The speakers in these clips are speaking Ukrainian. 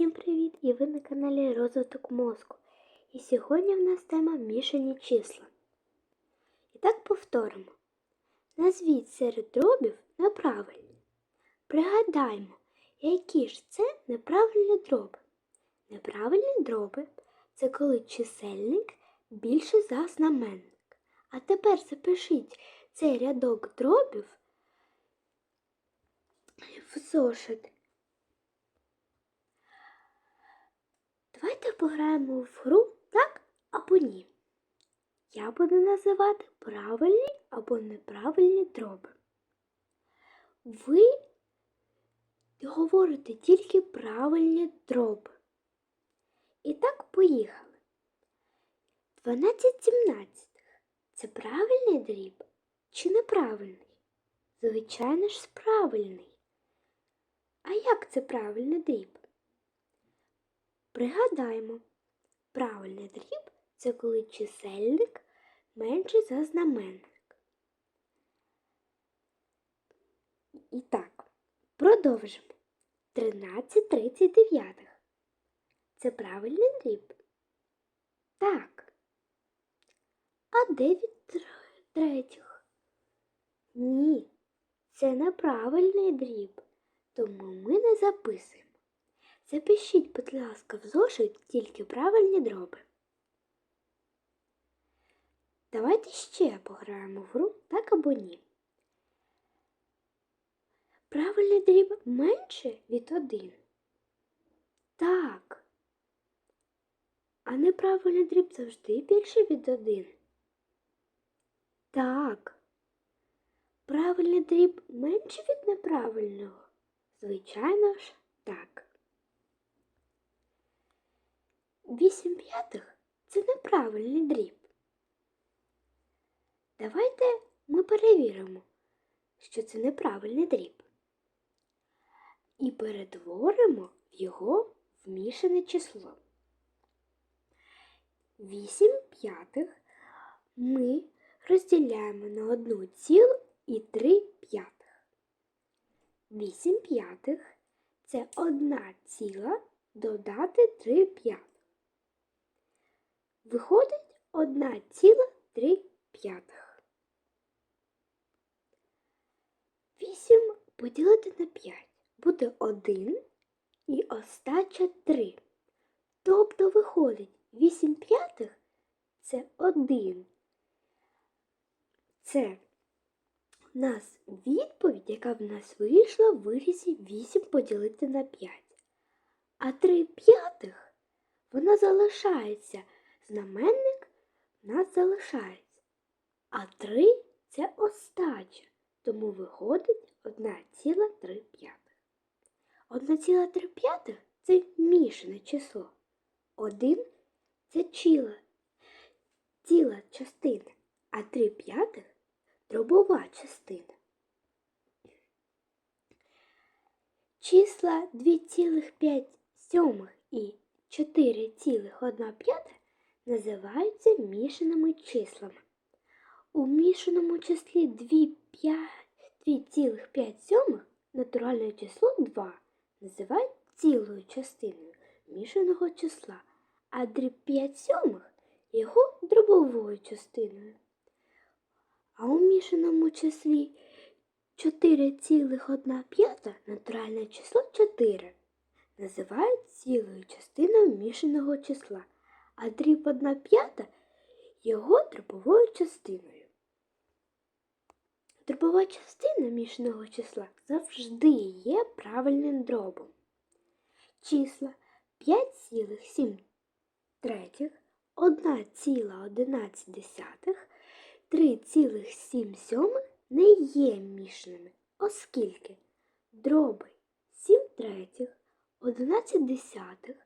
Всім привіт! І ви на каналі Розвиток мозку. І сьогодні в нас тема мішані числа. І так повторимо. Назвіть серед дробів неправильні. Пригадаймо, які ж це неправильні дроби. Неправильні дроби це коли чисельник більше за знаменник. А тепер запишіть цей рядок дробів в зошит. Давайте пограємо в гру так або ні. Я буду називати правильні або неправильні дроби. Ви говорите тільки правильні дроби. І так поїхали. 12 сімнадцятих – це правильний дріб чи неправильний? Звичайно ж, правильний. А як це правильний дріб? Пригадаємо, правильний дріб це коли чисельник менший за знаменник. І так, продовжимо. 13 39. Це правильний дріб? Так. А 9 третіх? Ні, це неправильний дріб, тому ми не записуємо. Запишіть, будь ласка, в зошит тільки правильні дроби. Давайте ще пограємо в гру так або ні. Правильний дріб менше від 1. Так. А неправильний дріб завжди більше від 1. Так. Правильний дріб менше від неправильного? Звичайно ж, так. 8 п'ятих це неправильний дріб. Давайте ми перевіримо, що це неправильний дріб. І перетворимо його в мішане число. 8 п'ятих ми розділяємо на одну цілу і 3 п'ятих. 8 п'ятих це одна ціла додати 3 п'ятих. Виходить 1,3 п'ятих. 8 поділити на 5 буде 1 і остача 3. Тобто виходить 8 п'ятих це 1. Це у нас відповідь, яка в нас вийшла в вирізі 8 поділити на 5. А 3 п'ятих вона залишається знаменник в нас залишається, а 3 це остача, тому виходить 1,3 п'ятих. 1,3 п'ятих це мішане число. 1 це ціла, ціла частина, а 3 п'ятих дробова частина. Числа 2,5 сьомих і 4,1 п'ятих називаються мішаними числами. У мішаному числі 2,5 натуральне число 2 називають цілою частиною мішаного числа, а дріб 5 сьомих його дробовою частиною. А у мішаному числі 4,1 натуральне число 4 називають цілою частиною мішаного числа а дріб 1 п'ята його дробовою частиною. Дробова частина мішаного числа завжди є правильним дробом. Числа 5,7 третіх, 1,11, 3,7 сьомих не є мішаними, оскільки дроби 7 третіх, 11 десятих,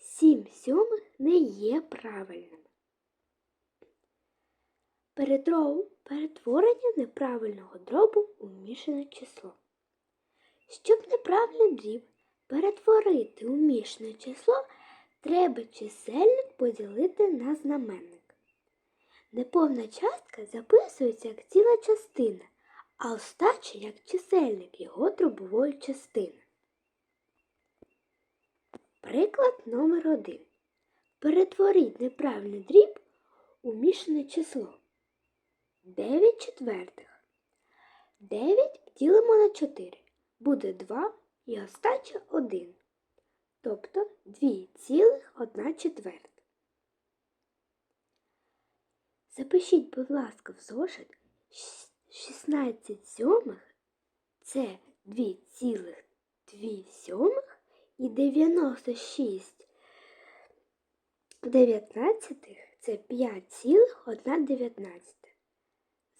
7 сьомих не є правильними. Перетворення неправильного дробу у мішане число. Щоб неправильний дріб перетворити у мішане число, треба чисельник поділити на знаменник. Неповна частка записується як ціла частина, а остача як чисельник його дробової частини. Приклад номер один. Перетворіть неправильний дріб у мішане число. 9 четвертих. 9 ділимо на 4. Буде 2 і остача 1. Тобто 2,1 четверта. Запишіть, будь ласка, в зошит 16 сьомих це 2,2 сьомих і 96 дев'ятнадцятих це 5,1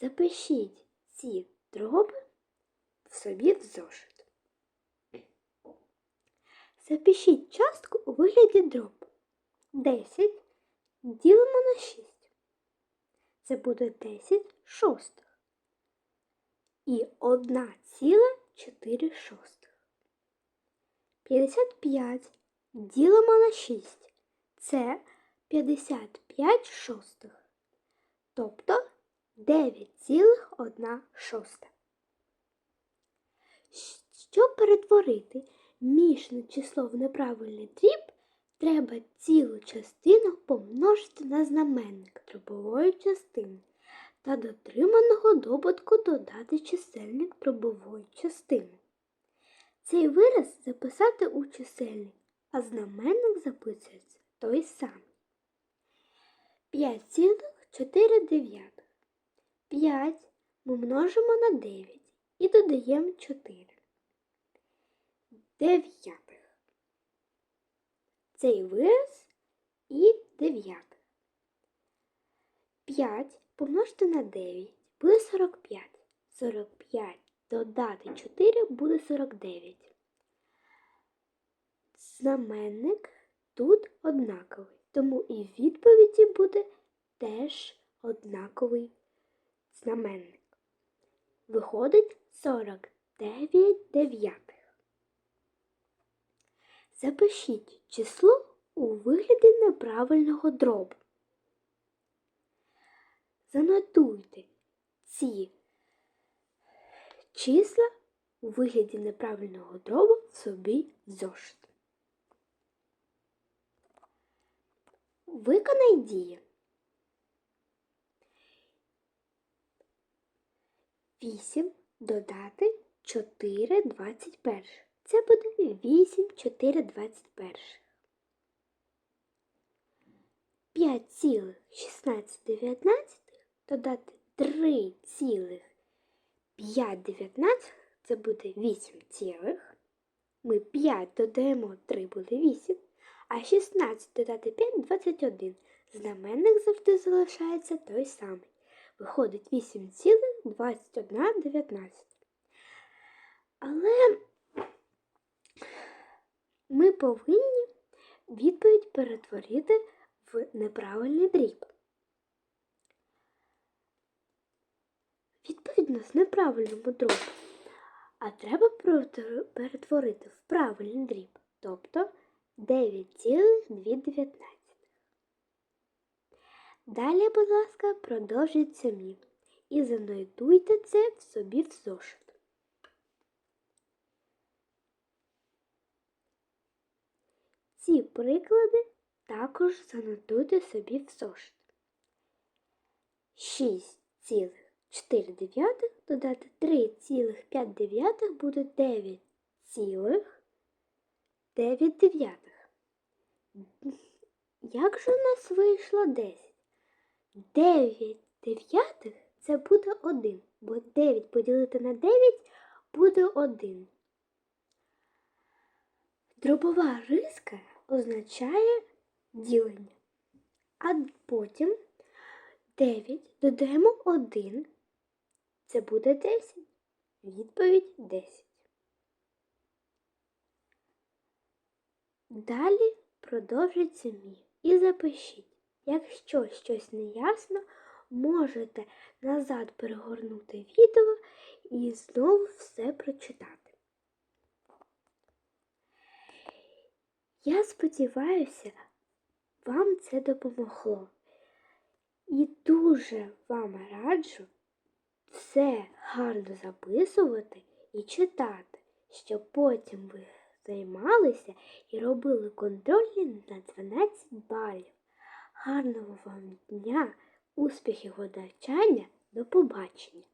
Запишіть ці дроби в собі в зошит. Запишіть частку у вигляді дроб. 10 ділимо на 6. Це буде 10 шостих. І 1,4 шостих. 55 ділимо на 6. Це 55 шостих. Тобто 9,1 шоста. Щоб перетворити мішне число в неправильний дріб, треба цілу частину помножити на знаменник дробової частини та дотриманого добутку додати чисельник дробової частини. Цей вираз записати у чисельник, а знаменник записується той самий. 5,4. 5 ми множимо на 9 і додаємо 4. Дев'ятих. Цей вираз і дев'ятих. 5 помножити на 9 буде 45. 45 додати 4 буде 49. Знаменник тут однаковий, тому і в відповіді буде теж однаковий знаменник. Виходить 49 дев'ятих. Запишіть число у вигляді неправильного дробу. Занотуйте ці числа у вигляді неправильного дробу собі в зошит. Виконай дії. 8 додати 4 21. Це буде 8 4 21. 5 цілих 16 19 додати 3 цілих 5 19 це буде 8 цілих. Ми 5 додаємо 3 буде 8, а 16 додати 5 21. Знаменник завжди залишається той самий. Виходить 8,21 19. Але ми повинні відповідь перетворити в неправильний дріб. Відповідь у нас в неправильному дробі. А треба перетворити в правильний дріб, тобто 9,219. Далі, будь ласка, продовжіть самі і занотуйте це в собі в зошит. Ці приклади також занотуйте собі в зошит. 6,4 додати 3,5 дев'ятих буде 9,9. Як же у нас вийшло 10? 9 дев'ятих це буде 1, бо 9 поділити на 9 буде 1. Дробова риска означає ділення. А потім 9 додаємо 1, це буде 10. Відповідь 10. Далі продовжіть самі і запишіть. Якщо щось не ясно, можете назад перегорнути відео і знову все прочитати. Я сподіваюся, вам це допомогло. І дуже вам раджу все гарно записувати і читати, щоб потім ви займалися і робили контрольні на 12 балів. Гарного вам дня, успіхів у навчання, до побачення!